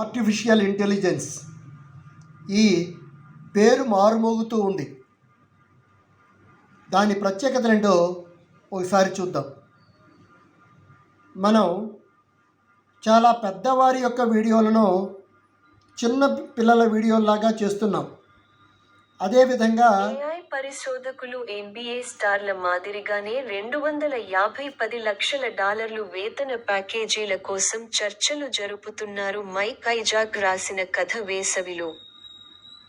Artificial intelligence ఈ పేరు మారుమోగుతూ ఉంది. దాని ప్రత్యేకతలు ఏంటో ఒకసారి చూద్దాం. మనం చాలా పెద్దవారి యొక్క వీడియోలను చిన్న పిల్లల వీడియోలాగా చేస్తున్నాం. అదేవిధంగా ఏఐ పరిశోధకులు ఎంబీఏ స్టార్ల మాదిరిగానే రెండు వందల యాభై పది లక్షల డాలర్లు వేతన ప్యాకేజీల కోసం చర్చలు జరుపుతున్నారు మైక్ ఐజాక్ రాసిన కథ వేసవిలో.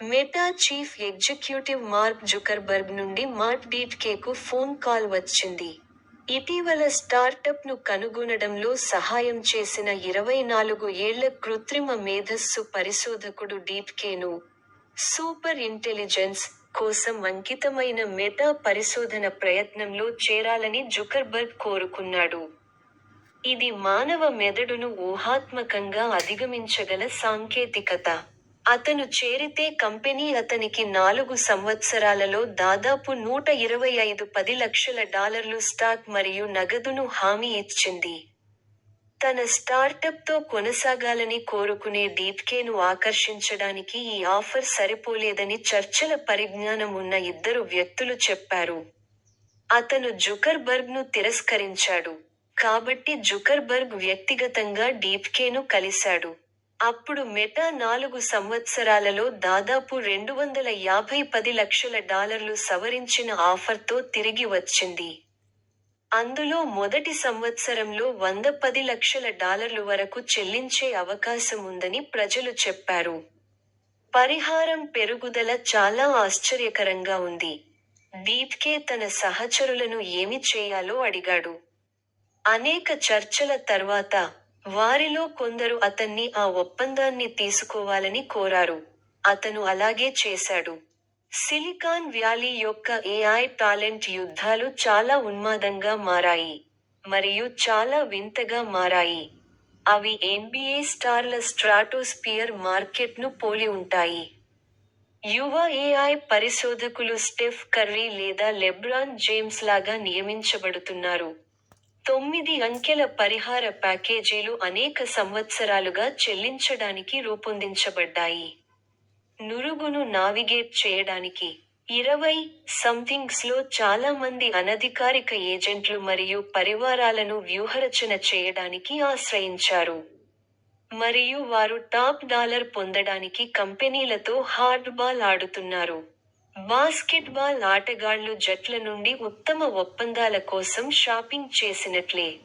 Meta chief executive Mark Zuckerberg నుండి మార్క్ డీట్కేకు ఫోన్ కాల్ వచ్చింది. ఇటీవల స్టార్టప్ను కనుగొనడంలో సహాయం చేసిన ఇరవై నాలుగు ఏళ్ళ కృత్రిమ మేధస్సు పరిశోధకుడు డీప్కేను సూపర్ ఇంటెలిజెన్స్ కోసం అంకితమైన మెటా పరిశోధన ప్రయత్నంలో చేరాలని జుకర్బర్గ్ కోరుకున్నాడు. ఇది మానవ మెదడును ఊహాత్మకంగా అధిగమించగల సాంకేతికత. అతను చేరితే కంపెనీ అతనికి నాలుగు సంవత్సరాలలో దాదాపు నూట ఇరవై ఐదు పది లక్షల డాలర్లు స్టాక్ మరియు నగదును హామీ ఇచ్చింది. తన స్టార్టప్తో కొనసాగాలని కోరుకునే డీప్కేను ఆకర్షించడానికి ఈ ఆఫర్ సరిపోలేదని చర్చల పరిజ్ఞానం ఉన్న ఇద్దరు వ్యక్తులు చెప్పారు. అతను జుకర్బర్గ్ను తిరస్కరించాడు. కాబట్టి జుకర్బర్గ్ వ్యక్తిగతంగా డీప్కేను కలిశాడు. అప్పుడు మెటా నాలుగు సంవత్సరాలలో దాదాపు రెండు వందల యాభై పది లక్షల డాలర్లు సవరించిన ఆఫర్తో తిరిగి వచ్చింది. అందులో మొదటి సంవత్సరంలో వంద పది లక్షల డాలర్లు వరకు చెల్లించే అవకాశం ఉందని ప్రజలు చెప్పారు. పరిహారం పెరుగుదల చాలా ఆశ్చర్యకరంగా ఉంది. డీప్కే తన సహచరులను ఏమి చేయాలో అడిగాడు. అనేక చర్చల తర్వాత వారిలో కొందరు అతన్ని ఆ ఒప్పందాన్ని తీసుకోవాలని కోరారు. అతను అలాగే చేశాడు. సిలికాన్ వ్యాలీ యొక్క ఏఐ టాలెంట్ యుద్ధాలు చాలా ఉన్మాదంగా మారాయి మరియు చాలా వింతగా మారాయి. అవి ఎన్బిఏ స్టార్ల స్ట్రాటోస్పియర్ మార్కెట్ను పోలి ఉంటాయి. యువ ఏఐ పరిశోధకులు స్టెఫ్ కర్రీ లేదా లెబ్రాన్ జేమ్స్ లాగా నియమించబడుతున్నారు. తొమ్మిది అంకెల పరిహార ప్యాకేజీలు అనేక సంవత్సరాలుగా చెల్లించడానికి రూపొందించబడ్డాయి. నురుగును నావిగేట్ చేయడానికి ఇరవై సంథింగ్స్లో చాలా మంది అనధికారిక ఏజెంట్లు మరియు పరివారాలను వ్యూహరచన చేయడానికి ఆశ్రయించారు. మరియు వారు టాప్ డాలర్ పొందడానికి కంపెనీలతో హార్డ్బాల్ ఆడుతున్నారు. బాస్కెట్బాల్ ఆటగాళ్ళు జట్ల నుండి ఉత్తమ ఒప్పందాల కోసం షాపింగ్ చేసినట్లే.